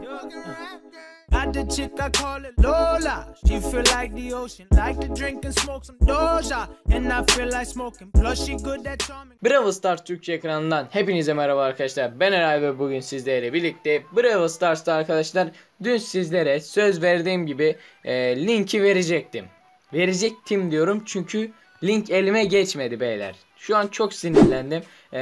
Got the chick I call it Lola. She feel like the ocean, like to drink and smoke some Doja. And I feel like smoking. Plus she good at charming. Brawl Stars Türkçe ekranından hepinize merhaba arkadaşlar. Ben Eray ve bugün sizlerle birlikte Brawl Stars'ta arkadaşlar dün sizlere söz verdiğim gibi e, linki verecektim. Verecektim diyorum çünkü link elime geçmedi beyler. Şu an çok sinirlendim. E,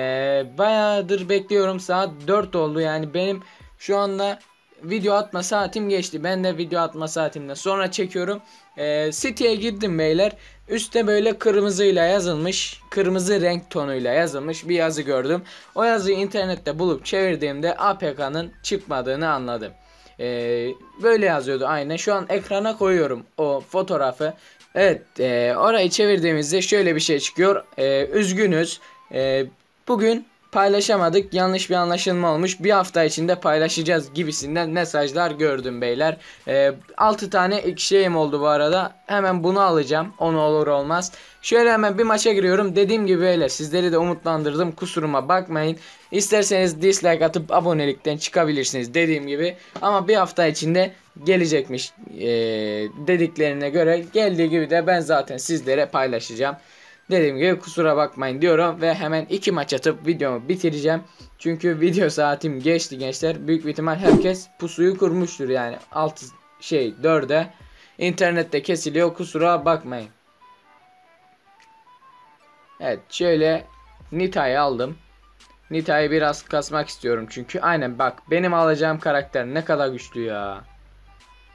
bayağıdır bekliyorum saat 4 oldu yani benim şu anda video atma saatim geçti. Ben de video atma saatimden sonra çekiyorum. Ee, siteye girdim beyler. Üste böyle kırmızıyla yazılmış, kırmızı renk tonuyla yazılmış bir yazı gördüm. O yazıyı internette bulup çevirdiğimde APK'nın çıkmadığını anladım. Ee, böyle yazıyordu aynen. Şu an ekrana koyuyorum o fotoğrafı. Evet, e, orayı çevirdiğimizde şöyle bir şey çıkıyor. Ee, üzgünüz. Ee, bugün paylaşamadık. Yanlış bir anlaşılma olmuş. Bir hafta içinde paylaşacağız gibisinden mesajlar gördüm beyler. Ee, 6 tane ilk şeyim oldu bu arada. Hemen bunu alacağım. Onu olur olmaz. Şöyle hemen bir maça giriyorum. Dediğim gibi beyler sizleri de umutlandırdım. Kusuruma bakmayın. İsterseniz dislike atıp abonelikten çıkabilirsiniz dediğim gibi. Ama bir hafta içinde gelecekmiş ee, dediklerine göre geldiği gibi de ben zaten sizlere paylaşacağım. Dediğim gibi kusura bakmayın diyorum ve hemen iki maç atıp videomu bitireceğim. Çünkü video saatim geçti gençler. Büyük ihtimal herkes pusuyu kurmuştur yani. 6 şey 4'e internette kesiliyor kusura bakmayın. Evet şöyle Nita'yı aldım. Nita'yı biraz kasmak istiyorum çünkü aynen bak benim alacağım karakter ne kadar güçlü ya.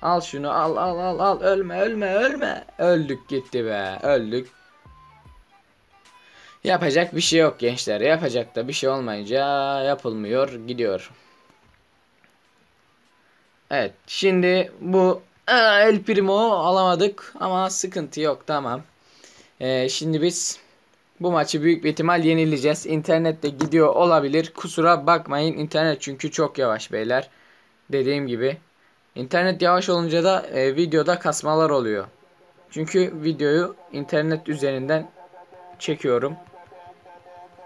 Al şunu al al al al ölme ölme ölme. Öldük gitti be öldük. Yapacak bir şey yok gençler. Yapacak da bir şey olmayınca yapılmıyor gidiyor. Evet şimdi bu Aa, El Primo alamadık ama sıkıntı yok tamam. Ee, şimdi biz bu maçı büyük bir ihtimal yenileceğiz. İnternette gidiyor olabilir. Kusura bakmayın internet çünkü çok yavaş beyler. Dediğim gibi. İnternet yavaş olunca da e, videoda kasmalar oluyor. Çünkü videoyu internet üzerinden çekiyorum.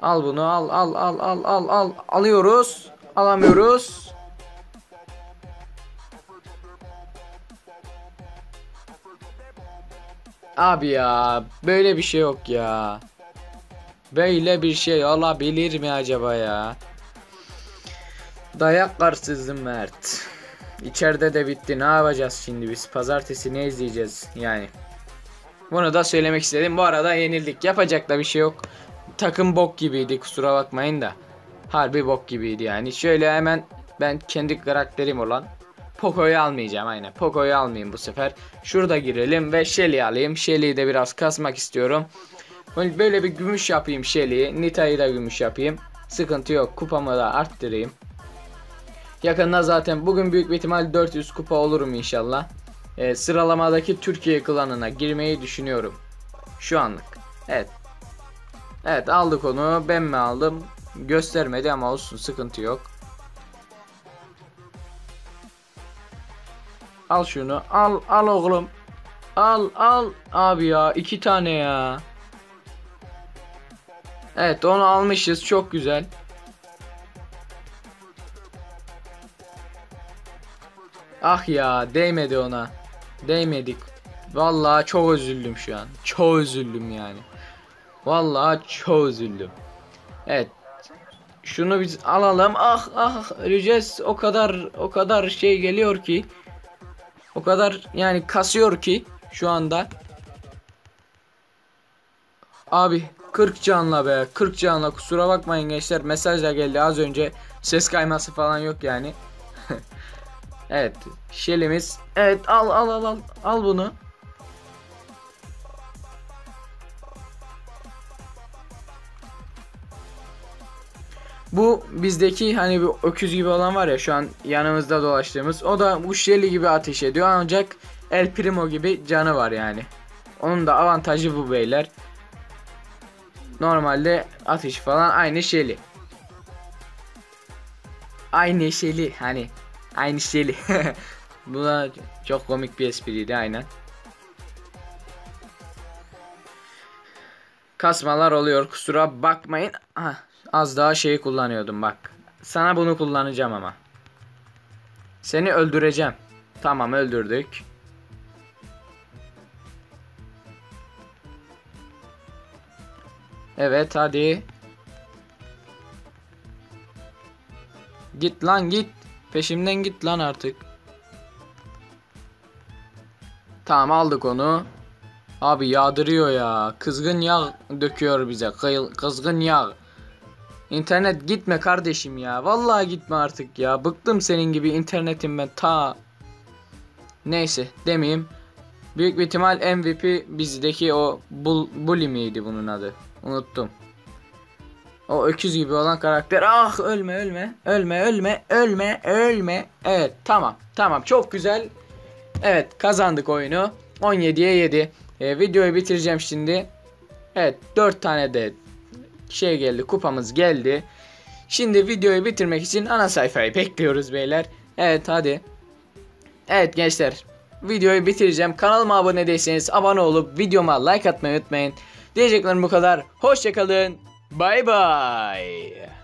Al bunu al al al al al al alıyoruz. Alamıyoruz. Abi ya böyle bir şey yok ya. Böyle bir şey olabilir mi acaba ya? Dayak karsızım Mert. İçeride de bitti. Ne yapacağız şimdi biz? Pazartesi ne izleyeceğiz yani? Bunu da söylemek istedim. Bu arada yenildik. Yapacak da bir şey yok takım bok gibiydi kusura bakmayın da. Harbi bok gibiydi yani. Şöyle hemen ben kendi karakterim olan Poco'yu almayacağım aynen. Poco'yu almayayım bu sefer. Şurada girelim ve Shelly alayım. Shelly'yi de biraz kasmak istiyorum. Böyle bir gümüş yapayım Shelly'yi. Nita'yı da gümüş yapayım. Sıkıntı yok. Kupamı da arttırayım. Yakında zaten bugün büyük bir ihtimal 400 kupa olurum inşallah. Ee, sıralamadaki Türkiye klanına girmeyi düşünüyorum. Şu anlık. Evet Evet aldık onu. Ben mi aldım? Göstermedi ama olsun sıkıntı yok. Al şunu. Al al oğlum. Al al. Abi ya iki tane ya. Evet onu almışız. Çok güzel. Ah ya değmedi ona. Değmedik. Vallahi çok üzüldüm şu an. Çok üzüldüm yani. Vallahi çok üzüldüm. Evet. Şunu biz alalım. Ah ah öleceğiz. O kadar o kadar şey geliyor ki. O kadar yani kasıyor ki şu anda. Abi 40 canla be 40 canla kusura bakmayın gençler mesaj da geldi az önce ses kayması falan yok yani. evet şelimiz evet al al al al al bunu. Bu bizdeki hani bir öküz gibi olan var ya şu an yanımızda dolaştığımız. O da bu Shelly gibi ateş ediyor ancak El Primo gibi canı var yani. Onun da avantajı bu beyler. Normalde ateş falan aynı Shelly. Aynı Shelly hani aynı Shelly. bu da çok komik bir espriydi aynen. Kasmalar oluyor kusura bakmayın. Aha, Az daha şeyi kullanıyordum bak. Sana bunu kullanacağım ama. Seni öldüreceğim. Tamam öldürdük. Evet hadi. Git lan git. Peşimden git lan artık. Tamam aldık onu. Abi yağdırıyor ya. Kızgın yağ döküyor bize. Kızgın yağ. İnternet gitme kardeşim ya. Vallahi gitme artık ya. Bıktım senin gibi internetim ben ta. Neyse demeyeyim. Büyük bir ihtimal MVP bizdeki o bul, Bully miydi bunun adı? Unuttum. O öküz gibi olan karakter. Ah ölme ölme. Ölme ölme ölme ölme. Evet tamam tamam çok güzel. Evet kazandık oyunu. 17'ye 7. Ee, videoyu bitireceğim şimdi. Evet 4 tane de şey geldi kupamız geldi. Şimdi videoyu bitirmek için ana sayfayı bekliyoruz beyler. Evet hadi. Evet gençler videoyu bitireceğim. Kanalıma abone değilseniz abone olup videoma like atmayı unutmayın. Diyeceklerim bu kadar. Hoşçakalın. Bay bay.